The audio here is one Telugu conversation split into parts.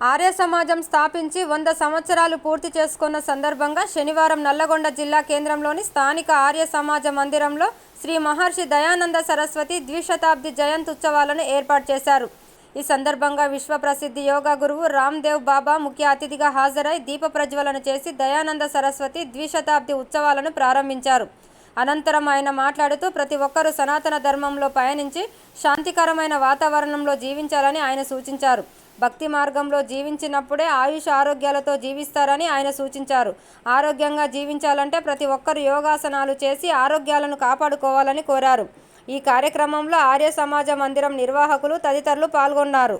ఆర్య సమాజం స్థాపించి వంద సంవత్సరాలు పూర్తి చేసుకున్న సందర్భంగా శనివారం నల్లగొండ జిల్లా కేంద్రంలోని స్థానిక ఆర్య సమాజ మందిరంలో శ్రీ మహర్షి దయానంద సరస్వతి ద్విశతాబ్ది జయంతి ఉత్సవాలను ఏర్పాటు చేశారు. ఈ సందర్భంగా విశ్వప్రసిద్ధి యోగా గురువు రామ్దేవ్ బాబా ముఖ్య అతిథిగా హాజరై దీప ప్రజ్వలన చేసి దయానంద సరస్వతి ద్విశతాబ్ది ఉత్సవాలను ప్రారంభించారు. అనంతరం ఆయన మాట్లాడుతూ ప్రతి ఒక్కరూ సనాతన ధర్మంలో పయనించి శాంతికరమైన వాతావరణంలో జీవించాలని ఆయన సూచించారు. భక్తి మార్గంలో జీవించినప్పుడే ఆయుష్ ఆరోగ్యాలతో జీవిస్తారని ఆయన సూచించారు. ఆరోగ్యంగా జీవించాలంటే ప్రతి ఒక్కరు యోగాసనాలు చేసి ఆరోగ్యాలను కాపాడుకోవాలని కోరారు. ఈ కార్యక్రమంలో ఆర్య సమాజ మందిరం నిర్వాహకులు తదితరులు పాల్గొన్నారు.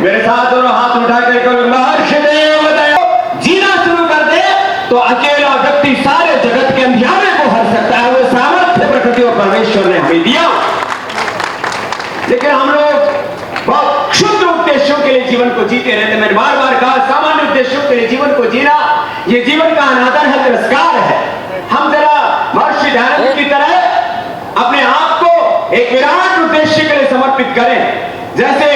میرے دونوں ہاتھ اٹھا کے جینا شروع کر دے تو اکیلا ویکتی سارے جگت کے اندھیارے کو ہر سکتا ہے وہ سامرتھیہ پرمیشور نے ہمیں دیا لیکن ہم لوگ بہت جیون کو جیتے رہتے میں نے بار بار کہا سامان ادیشوں کے جیون کو جینا یہ جیون کا انادر ہے ترسکار ہے ہم ذرا مہرشی دھیانند کی طرح اپنے آپ کو ایک وراٹ ادیشیہ کے لیے سمرپت کریں جیسے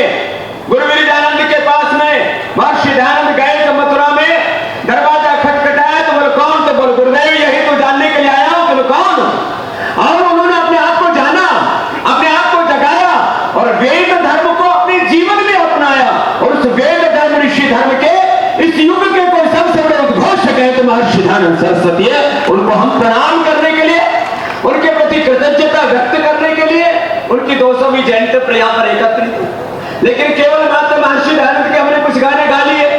سنان سرسوتی ہے، ان کو ہم پرنام کرنے کے لیے، ان کے پتی کرتجتا ویکت کرنے کے لیے، ان کی دو سو بھی جینت پر یہاں پر ایکترت ہوئی لیکن کیول بات مہرشی دھارت کے ہم نے کچھ گانے گا لیے۔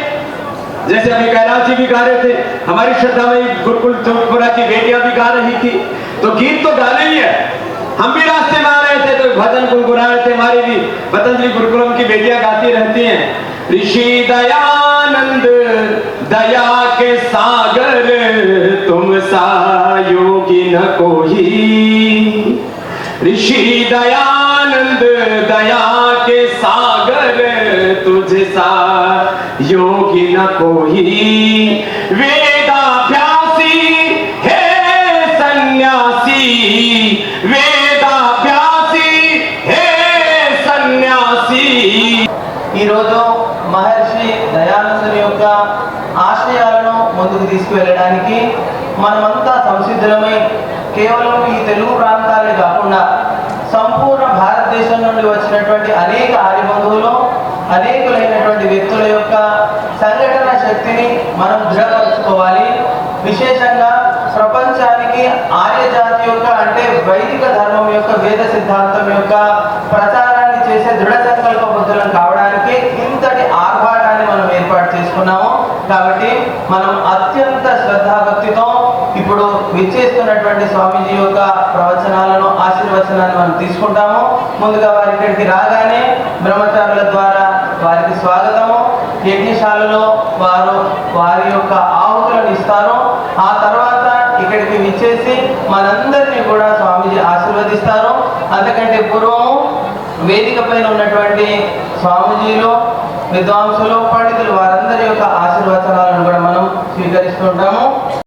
جیسے ابھی کیلاش جی بھی گا رہے تھے، ہماری شردھا میں گرکل چوکپورا کی بیٹیاں بھی گا رہی تھی۔ تو گیت تو گانے ہی ہے ہم بھی راستے میں آ رہے تھے، تو بھجن گنگنا رہے تھے، ہماری بھی بتنجلی گرکلم کی بیٹیاں گاتی رہتی ہیں۔ رشی دیانند دیا کے ساتھ نہ کوئی رشی دیانند دیا کے ساگر تجھ سا۔ یوگی نہ کوئی ویدا پیاسی ہے سنیاسی۔ ویدا پیاسی ہے سنیاسی۔ ఈరోజు మహర్షి مندگ دیس کو ایلیڈانی کی మనమంతా సంసిద్ధమై కేవలం ఈ తెలుగు ప్రాంతాలే కాకుండా సంపూర్ణ భారతదేశం నుండి వచ్చినటువంటి అనేక ఆర్యబంధువులు అనేకులైనటువంటి వ్యక్తుల యొక్క సంఘటన శక్తిని మనం దృఢపరచుకోవాలి. విశేషంగా ప్రపంచానికి ఆర్యజాతి యొక్క అంటే వైదిక ధర్మం యొక్క వేద సిద్ధాంతం యొక్క ప్రచారాన్ని చేసే దృఢ సంకల్ప బుద్ధులం కావడానికి ఇంతటి ఆర్భాటాన్ని మనం ఏర్పాటు చేసుకున్నాము. కాబట్టి మనం అత్యంత శ్రద్ధాభక్తితో ఇప్పుడు విచ్చేస్తున్నటువంటి స్వామీజీ యొక్క ప్రవచనాలను ఆశీర్వచనాన్ని మనం తీసుకుంటాము. ముందుగా వారి ఇక్కడికి రాగానే బ్రహ్మచారుల ద్వారా వారికి స్వాగతము. యజ్ఞశాలలో వారు వారి యొక్క ఆహుతులను ఇస్తారు. ఆ తర్వాత ఇక్కడికి విచ్చేసి మనందరినీ కూడా స్వామీజీ ఆశీర్వదిస్తారు. అంతకంటే పూర్వము వేదిక పైన ఉన్నటువంటి స్వామిజీలు విద్వాంసులు పండితులు వారందరి యొక్క ఆశీర్వచనాలను కూడా మనం స్వీకరిస్తుంటాము